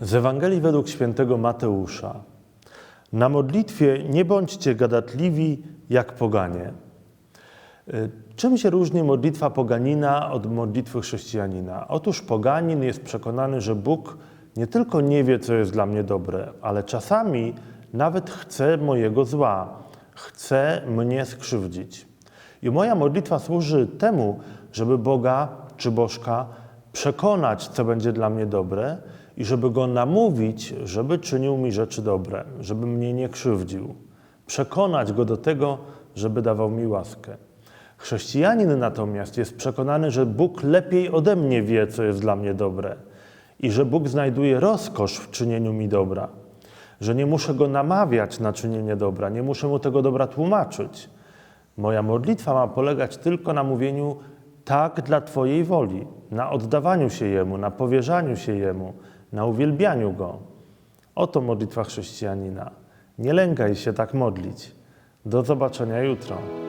Z Ewangelii według świętego Mateusza. Na modlitwie nie bądźcie gadatliwi jak poganie. Y, Czym się różni modlitwa poganina od modlitwy chrześcijanina? Otóż poganin jest przekonany, że Bóg nie tylko nie wie, co jest dla mnie dobre, ale czasami nawet chce mojego zła, chce mnie skrzywdzić. I moja modlitwa służy temu, żeby Boga czy Bożka przekonać, co będzie dla mnie dobre i żeby Go namówić, żeby czynił mi rzeczy dobre, żeby mnie nie krzywdził. Przekonać Go do tego, żeby dawał mi łaskę. Chrześcijanin natomiast jest przekonany, że Bóg lepiej ode mnie wie, co jest dla mnie dobre i że Bóg znajduje rozkosz w czynieniu mi dobra, że nie muszę Go namawiać na czynienie dobra, nie muszę Mu tego dobra tłumaczyć. Moja modlitwa ma polegać tylko na mówieniu tak dla Twojej woli, na oddawaniu się Jemu, na powierzaniu się Jemu, na uwielbianiu Go. Oto modlitwa chrześcijanina. Nie lękaj się tak modlić. Do zobaczenia jutro.